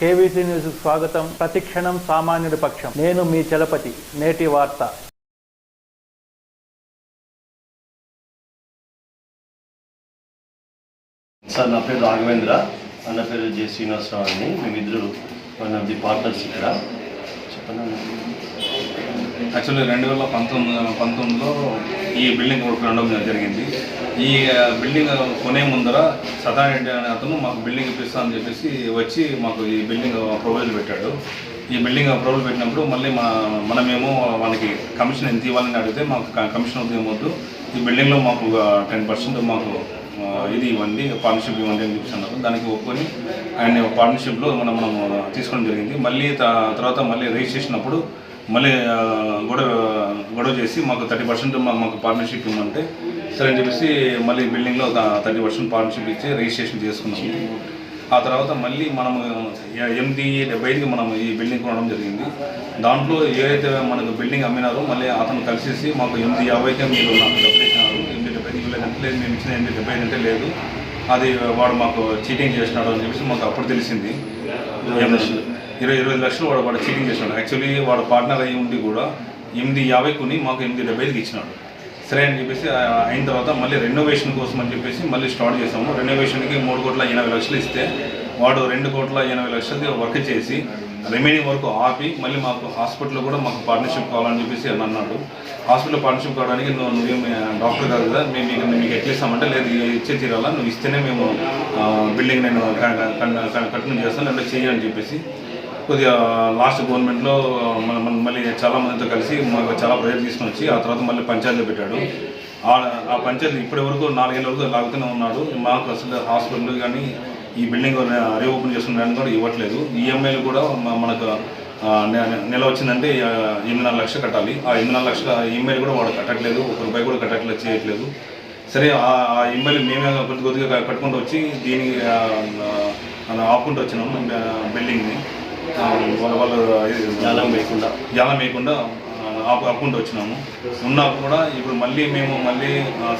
KVC news స్వాగతం. ప్రతిక్షణం సామాన్యుడి పక్షం. నేను మీ చలపతి. నేటి వార్త. సార్ నా పేరు రాఘవేంద్ర. అన్న పేరు జె శ్రీనివాసరావు అండి. మేమిద్దరు వన్ ఆఫ్ ది పార్ట్నర్స్ ఇక్కడ. యాక్చువల్లీ రెండు వేల పంతొమ్మిది పంతొమ్మిదిలో ఈ బిల్డింగ్ కొనడం జరిగింది. ఈ బిల్డింగ్ కొనే ముందర సదాన్ రెడ్డి అనే అతను మాకు బిల్డింగ్ ఇప్పిస్తా అని చెప్పేసి వచ్చి మాకు ఈ బిల్డింగ్ ప్రపోజల్ పెట్టాడు. ఈ బిల్డింగ్ అప్రూవల్ పెట్టినప్పుడు మళ్ళీ మా మనమేమో మనకి కమిషన్ ఎంత ఇవ్వాలని అడిగితే మాకు కమిషన్ వద్దు ఈ బిల్డింగ్లో మాకు టెన్ పర్సెంట్ మాకు ఇది ఇవ్వండి పార్ట్నర్షిప్ ఇవ్వండి అని చెప్పేసి అన్నారు. దానికి ఒప్పుకొని ఆయన పార్ట్నర్షిప్లో మనం మనం తీసుకోవడం జరిగింది. మళ్ళీ త- తర్వాత మళ్ళీ రిజిస్ట్రేషన్ అప్పుడు మళ్ళీ గొడవ గొడవ చేసి మాకు థర్టీ పర్సెంట్ మాకు పార్ట్నర్షిప్ ఇవ్వమంటే సరే అని చెప్పేసి మళ్ళీ బిల్డింగ్లో థర్టీ పర్సెంట్ పార్ట్నర్షిప్ ఇచ్చి రిజిస్ట్రేషన్ చేసుకున్నాము. ఆ తర్వాత మళ్ళీ మనము ఎనిమిది డెబ్బై ఐదుకి మనం ఈ బిల్డింగ్ కొనడం జరిగింది. దాంట్లో ఏదైతే మనకు బిల్డింగ్ అమ్మినారో మళ్ళీ అతను కలిసేసి మాకు ఎనిమిది యాభైకి మీరు నాకు డబ్బులు ఇచ్చినారు ఇవ్వలేదంటే లేదు మేము ఇచ్చిన ఎనిమిది డెబ్బై అంటే లేదు. అది వాడు మాకు చీటింగ్ చేసినాడు అని చెప్పేసి మాకు అప్పుడు తెలిసింది. ఇరవై ఇరవై లక్షలు వాడు వాడు చీటింగ్ చేసినాడు. యాక్చువల్లీ వాడు పార్ట్నర్ అయ్యి ఉండి కూడా ఎనిమిది యాభై కొని మాకు ఎనిమిది డెబ్బై ఐదుకి ఇచ్చినాడు. సరే అని చెప్పేసి అయిన తర్వాత మళ్ళీ రెనోవేషన్ కోసం అని చెప్పేసి మళ్ళీ స్టార్ట్ చేసాము. రెనోవేషన్కి మూడు కోట్ల ఎనభై లక్షలు ఇస్తే వాడు రెండు కోట్ల ఎనభై లక్షలది వర్క్ చేసి రిమైనింగ్ వర్క్ ఆపి మళ్ళీ మాకు హాస్పిటల్లో కూడా మాకు పార్ట్నర్షిప్ కావాలని చెప్పేసి అని అన్నాడు. హాస్పిటల్ పార్ట్నర్షిప్ కావడానికి నువ్వు నువ్వేమి డాక్టర్ కాదు కదా మేము మీకు మీకు ఎట్లేస్తామంటే లేదు ఇచ్చే తీరాలా నువ్వు ఇస్తేనే మేము బిల్డింగ్ నేను కంటిన్యూ చేస్తాను లేదా చెయ్యి అని చెప్పేసి. కొద్దిగా లాస్ట్ గవర్నమెంట్లో మళ్ళీ మళ్ళీ చాలా మందితో కలిసి మాకు చాలా ప్రేయర్ తీసుకొని వచ్చి ఆ తర్వాత మళ్ళీ పంచాయతీలో పెట్టాడు. ఆ పంచాయతీ ఇప్పటి వరకు నాలుగేళ్ళ వరకు లాగుతూనే ఉన్నాడు. మాకు అసలు హాస్పిటల్ కానీ ఈ బిల్డింగ్ రీఓపెన్ చేస్తున్నాడని కూడా ఇవ్వట్లేదు. ఈఎంఐలు కూడా మనకు నెల వచ్చిందంటే ఎనిమిదిన్నర లక్షలు కట్టాలి. ఆ ఎనిమిదిన్నర లక్షల ఈఎంఐలు కూడా వాడు కట్టట్లేదు ఒక రూపాయి కూడా కట్టట్లేదు చేయట్లేదు. సరే ఆ ఈఎంఐలు మేమే కొద్ది కొద్దిగా కట్టుకుంటూ వచ్చి దీనికి ఆపుకుంటూ వచ్చినాము బిల్డింగ్ని. వాళ్ళ జాలం వేయకుండా. జాలం వేయకుండా ఆపు ఆపుకుంటూ వచ్చినాము. ఉన్నా కూడా ఇప్పుడు మళ్ళీ మేము మళ్ళీ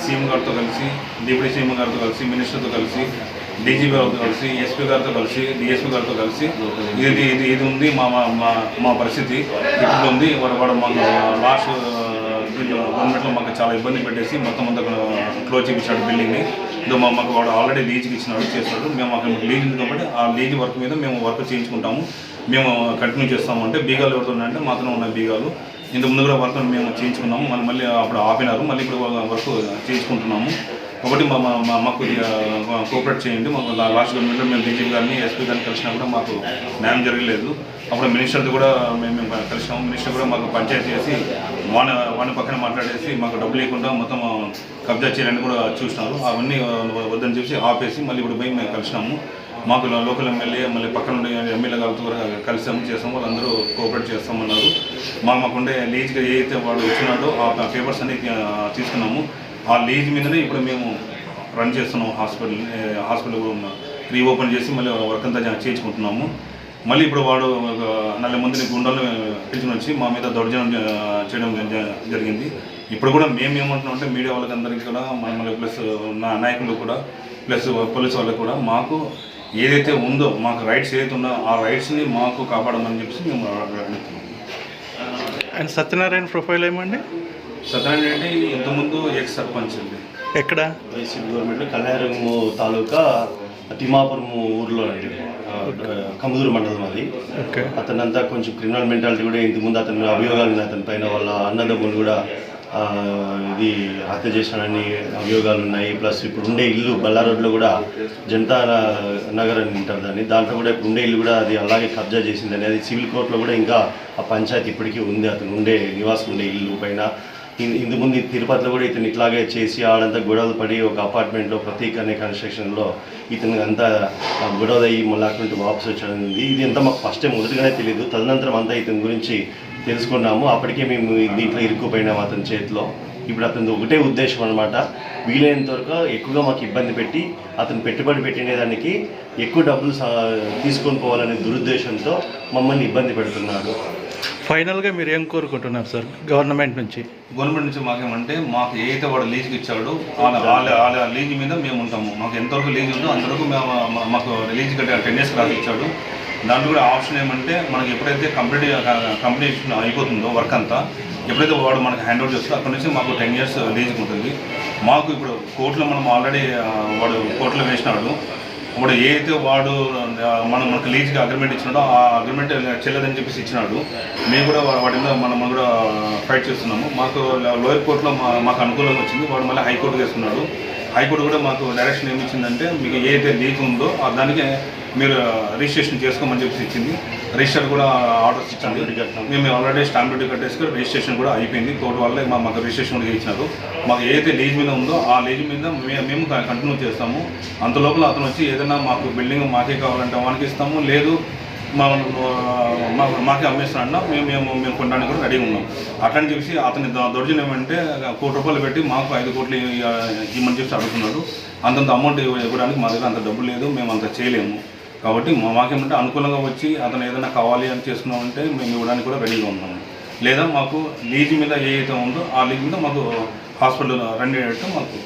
సీఎం గారితో కలిసి డిప్యూటీ సీఎం గారితో కలిసి మినిస్టర్తో కలిసి డీజీపీ గారితో కలిసి ఎస్పీ గారితో కలిసి డిఎస్పీ గారితో కలిసి ఇది ఇది ఇది ఉంది మా మా మా మా పరిస్థితి. ఇట్లా ఉంది. వాడు వాడు మాకు లాస్ట్ దీంట్లో గవర్నమెంట్లో మాకు చాలా ఇబ్బంది పెట్టేసి మొత్తం అంతా క్లోజ్ చేయించాడు బిల్డింగ్ని. ఇదో మా మాకు వాడు ఆల్రెడీ లీజ్కి ఇచ్చినాడు చేస్తున్నాడు మేము అక్కడ లీజ్ ఉంది కాబట్టి ఆ లీజ్ వర్క్ మీద మేము వర్క్ చేయించుకుంటాము. మేము కంటిన్యూ చేస్తాము అంటే బీగాలు ఎవరితో ఉన్నాయంటే మాత్రం ఉన్న బీగాలు. ఇంత ముందు కూడా వర్క్ మేము చేయించుకున్నాము. మళ్ళీ మళ్ళీ అప్పుడు ఆపినారు. మళ్ళీ ఇప్పుడు వర్క్ చేయించుకుంటున్నాము. ఒకటి మా మా- మాకు కోఆపరేట్ చేయండి. మాకు లాస్ట్ గవర్నమెంట్లో మేము డీజీపీ గారిని ఎస్పీ గారిని కలిసినా కూడా మాకు న్యాయం జరగలేదు. అప్పుడు మినిస్టర్తో కూడా మేము మేము కలిసినాము. మినిస్టర్ కూడా మాకు పంచాయతీ చేసి వాన వాని పక్కన మాట్లాడేసి మాకు డబ్బులు లేకుండా మొత్తం కబ్జా చేయాలని కూడా చూసినారు. అవన్నీ వద్దని చెప్పి ఆపేసి మళ్ళీ ఇప్పుడు పోయి మేము కలిసినాము. మాకు లోకల్ ఎమ్మెల్యే మళ్ళీ పక్కన ఉండే ఎమ్మెల్యే గారితో కూడా కలిసాము చేసాము. వాళ్ళందరూ కోఆపరేట్ చేస్తామన్నారు. మా మాకుండే లీజ్గా ఏదైతే వాడు వచ్చినాడో ఆ పేపర్స్ అన్ని తీసుకున్నాము. ఆ లీజ్ మీదనే ఇప్పుడు మేము రన్ చేస్తున్నాం హాస్పిటల్ హాస్పిటల్ కూడా రీఓపెన్ చేసి మళ్ళీ వర్క్ అంతా చేయించుకుంటున్నాము. మళ్ళీ ఇప్పుడు వాడు ఒక నలభై మందిని గుండాలను పిలిచిన వచ్చి మా మీద దౌర్జన్యం చేయడం జరిగింది. ఇప్పుడు కూడా మేము ఏమంటున్నాం అంటే మీడియా వాళ్ళకి అందరికీ కూడా మమ్మల్ని ప్లస్ నా నాయకులు కూడా ప్లస్ పోలీస్ వాళ్ళకి కూడా మాకు ఏదైతే ఉందో మాకు రైట్స్ ఏదైతే ఉందో ఆ రైట్స్ని మాకు కాపాడమని చెప్పేసి మేము అడుగుతున్నాం అండ్ సత్యనారాయణ ప్రొఫైల్ ఏమండి? సత్యనారాయణ రెడ్డి ఇంతకుముందు ఎక్స్ సర్పంచ్ అండి. ఎక్కడ? వైసీపీ గవర్నమెంట్లో కళ్యాణము తాలూకా తిమ్మాపురం ఊర్లో అండి. కముదూరు మండలం అది. ఓకే. అతనంతా కొంచెం క్రిమినల్ మెంటాలిటీ కూడా ఇంతకుముందు అతని అభియోగాలు ఉన్నాయి. అతని పైన వాళ్ళ అన్నదమ్ములు కూడా ఇది హత్య చేశానని అభియోగాలు ఉన్నాయి. ప్లస్ ఇప్పుడు ఉండే ఇల్లు బల్లా రోడ్లో కూడా జనతా నగర్ అని ఉంటారు దాన్ని. దాంట్లో కూడా ఇప్పుడు ఉండే ఇల్లు కూడా అది అలాగే కబ్జా చేసిందని అది సివిల్ కోర్టులో కూడా ఇంకా ఆ పంచాయతీ ఇప్పటికీ ఉంది. అతను ఉండే నివాసం ఉండే ఇల్లు పైన. ఇన్- తిరుపతిలో కూడా ఇతను ఇట్లాగే చేసి ఆడంతా గొడవలు పడి ఒక అపార్ట్మెంట్లో ప్రతీక్ అనే కన్స్ట్రక్షన్లో ఇతను అంతా గొడవలు అయ్యి మళ్ళీ అక్కడి నుండి వాపస్ ఇది అంతా మాకు ఫస్ట్ టైం మొదటిగానే తెలియదు తదనంతరం అంతా ఇతని గురించి తెలుసుకున్నాము. అప్పటికే మేము దీంట్లో ఇరుక్కుపోయినాము అతని చేతిలో. ఇప్పుడు అతని ఒకటే ఉద్దేశం అనమాట వీలైనంత వరకు ఎక్కువగా మాకు ఇబ్బంది పెట్టి అతను పెట్టుబడి పెట్టిన దానికి ఎక్కువ డబ్బులు సా- తీసుకొని పోవాలనే దురుద్దేశంతో మమ్మల్ని ఇబ్బంది పెడుతున్నాడు. ఫైనల్గా మీరు ఏం కోరుకుంటున్నారు సార్? గవర్నమెంట్ నుంచి. గవర్నమెంట్ నుంచి మాకేమంటే మాకు ఏదైతే వాడు లీజ్కి ఇచ్చాడో వాళ్ళ వాళ్ళ వాళ్ళ లీజ్ మీద మేము ఉంటాము మాకు ఎంతవరకు లీజ్ ఉందో అంతవరకు మేము మాకు లీజ్ కట్టే టెన్ ఇయర్స్ రాసి ఇచ్చాడు. దాంట్లో కూడా ఆప్షన్ ఏమంటే మనకి ఎప్పుడైతే కంప్లీట్ కంప్లీట్ అయిపోతుందో వర్క్ అంతా ఎప్పుడైతే వాడు మనకి హ్యాండ్ ఓవర్ చేస్తుందో అక్కడ నుంచి మాకు టెన్ ఇయర్స్ లీజ్ ఉంటుంది మాకు ఇప్పుడు కోర్టులో మనం ఆల్రెడీ వాడు కోర్టులో వేసినాడు. ఇప్పుడు ఏదైతే వాడు మనం మనకు లీజ్కి అగ్రిమెంట్ ఇచ్చినాడో ఆ అగ్రిమెంట్ చెల్లదని చెప్పేసి ఇచ్చినాడు. మేము కూడా వాటి వాడి మీద మనం కూడా ఫైట్ చేస్తున్నాము. మాకు లోయర్ కోర్టులో మా మాకు అనుకూలంగా వచ్చింది. వాడు మళ్ళీ హైకోర్టు వేస్తున్నాడు హైకోర్టు కూడా మాకు డైరెక్షన్ ఏమి ఇచ్చిందంటే మీకు ఏదైతే లీజ్ ఉందో దానికి మీరు రిజిస్ట్రేషన్ చేసుకోమని చెప్పేసి ఇచ్చింది. రిజిస్టర్ కూడా ఆర్డర్స్ ఇచ్చింది మేము ఆల్రెడీ స్టాంప్ డ్యూటీ కట్టేసుకుని రిజిస్ట్రేషన్ కూడా అయిపోయింది. కోర్టు వల్లే మా మాకు రిజిస్ట్రేషన్ కూడా ఇచ్చినారు మాకు ఏదైతే లీజ్ మీద ఉందో ఆ లీజ్ మీద మేము కంటిన్యూ చేస్తాము. అంత లోపల అతను వచ్చి ఏదైనా మాకు బిల్డింగ్ మాకే కావాలంటే వానికి ఇస్తాము. లేదు మా మాకే అమ్మేస్తానన్నా మేము మేము మేము కొనడానికి కూడా రెడీగా ఉన్నాం. అట్లని చెప్పి అతని ద- దౌర్జన్యం ఏమంటే కోటి రూపాయలు పెట్టి మాకు ఐదు కోట్లు ఇవ్వమని చెప్పి అడుగుతున్నాడు అంతంత అమౌంట్ ఇవ్వ- ఇవ్వడానికి మా దగ్గర అంత డబ్బు లేదు. మేము అంత చేయలేము. కాబట్టి మా- మాకేమంటే అనుకూలంగా వచ్చి అతను ఏదైనా కావాలి అని చేసుకున్నామంటే మేము ఇవ్వడానికి కూడా రెడీగా ఉన్నాము. లేదా మాకు లీజ్ మీద ఏ అయితే ఉందో ఆ లీజ్ మీద మాకు హాస్పిటల్ రన్ అయ్యేటట్టు మాకు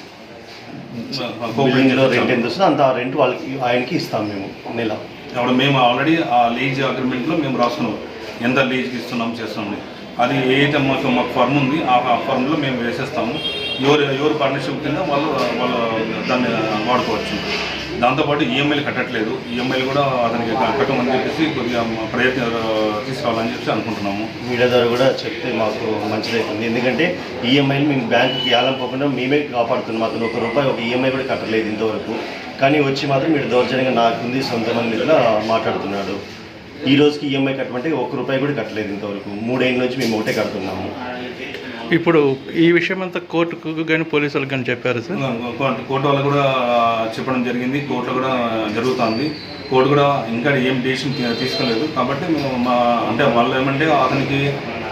రెంట్ ఎంత వస్తుందో అంత రెంట్ వాళ్ళకి ఆయనకి ఇస్తాం మేము నెల. అప్పుడు మేము ఆల్రెడీ ఆ లీజ్ అగ్రిమెంట్లో మేము రాసుకున్నాం ఎంత లీజ్కి ఇస్తున్నాం చేస్తున్నాం అది ఏదైతే మాకు మాకు ఫర్మ్ ఉంది ఆ ఫర్మ్లో మేము వేసేస్తాము. ఎవరు ఎవరు పార్ట్నర్షిప్ కింద వాళ్ళు వాళ్ళు దాన్ని వాడుకోవచ్చు. దాంతోపాటు ఈఎంఐలు కట్టట్లేదు. ఈఎంఐలు కూడా అతనికి కట్టమని చెప్పేసి కొద్దిగా ప్రయత్నం తీసుకురావాలని చెప్పి అనుకుంటున్నాము. మీడియా ద్వారా కూడా చెప్తే మాకు మంచిదవుతుంది ఎందుకంటే ఈఎంఐలు మేము బ్యాంకుకి ఏలం పోకుండా మేమే కాపాడుతున్నాం. అతను ఒక రూపాయి ఒక ఈఎంఐ కూడా కట్టలేదు ఇంతవరకు. కానీ వచ్చి మాత్రం మీరు దౌర్జన్యంగా నాకుంది సొంతమని మీద మాట్లాడుతున్నాడు. ఈ రోజుకి ఈఎంఐ కట్టమంటే ఒక రూపాయి కూడా కట్టలేదు ఇంతవరకు. మూడేళ్ళ నుంచి మేము ఒకటే కడుతున్నాము. ఇప్పుడు ఈ విషయం అంతా కోర్టుకు కానీ పోలీసులకు కానీ చెప్పారు సార్? కోర్టు వాళ్ళు కూడా చెప్పడం జరిగింది. కోర్టులో కూడా జరుగుతుంది. కోర్టు కూడా ఇంకా ఏం డెసిషన్ తీసుకోలేదు. కాబట్టి మేము మా అంటే వాళ్ళు ఏమంటే అతనికి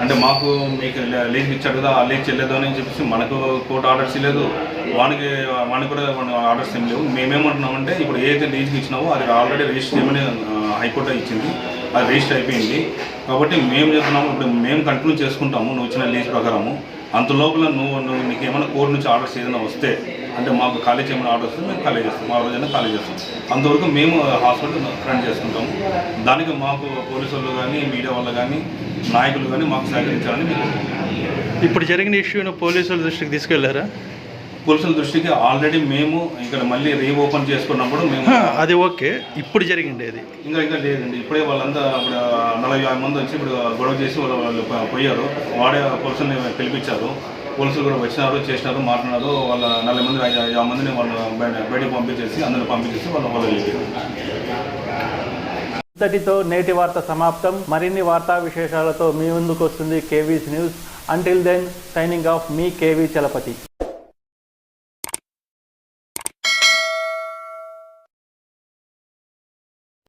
అంటే మాకు మీకు లీజ్ ఇచ్చాడు కదా ఆ లీజ్ చెల్లెదు అని చెప్పేసి మనకు కోర్టు ఆర్డర్స్ ఇవ్వలేదు. వానికి వానికి కూడా ఆర్డర్స్ ఏం లేవు. మేమేమంటున్నామంటే ఇప్పుడు ఏదైతే లీజ్కి ఇచ్చినావో అది ఆల్రెడీ రిజిస్టర్ చేయమని హైకోర్టు ఇచ్చింది. అది రిజిస్టర్ అయిపోయింది. కాబట్టి మేము చెప్తున్నాము ఇప్పుడు మేము కంటిన్యూ చేసుకుంటాము నువ్వు ఇచ్చిన లీజ్ ప్రకారము. అంత లోపల నువ్వు నువ్వు నీకు ఏమైనా కోర్టు నుంచి ఆర్డర్స్ ఏదైనా వస్తే అంటే మాకు కాలేజ్ ఏమైనా ఆర్డర్ వస్తే మేము కాలేజ్ చేస్తాం. ఆ రోజైనా కాలేజ్ చేస్తాం. అంతవరకు మేము హాస్పిటల్ రన్ చేసుకుంటాము. దానికి మాకు పోలీసు వాళ్ళు కానీ మీడియా వాళ్ళు కానీ నాయకులు కానీ మాకు సహకరించాలని మేము ఇప్పుడు జరిగిన ఇష్యూను పోలీసుల దృష్టికి తీసుకెళ్ళారా? పోలీసుల దృష్టికి ఆల్రెడీ మేము ఇక్కడ మళ్ళీ రీఓపెన్ చేసుకున్నప్పుడు మేము అది ఓకే. ఇప్పుడు జరిగింది అది. ఇంకా ఇంకా లేదండి. ఇప్పుడే వాళ్ళంతా ఇప్పుడు నలభై యాభై మంది వచ్చి ఇప్పుడు గొడవ చేసి వాళ్ళు వాళ్ళు పోయారు. వాడే పోలీసుల్ని పిలిపించారు. పోలీసులు కూడా వచ్చినారు చేసినారు మాట్లాడినారు. వాళ్ళ నలభై మంది ఐదు- యాభై మందిని వాళ్ళు బయట బయటకు పంపించేసి అందరిని పంపించేసి వాళ్ళు వాళ్ళు ఇంతటితో నేటి వార్త సమాప్తం. మరిన్ని వార్తా విశేషాలతో మీ ముందుకు వస్తుంది KV's news. Until then signing off మీ కేవీ చలపతి.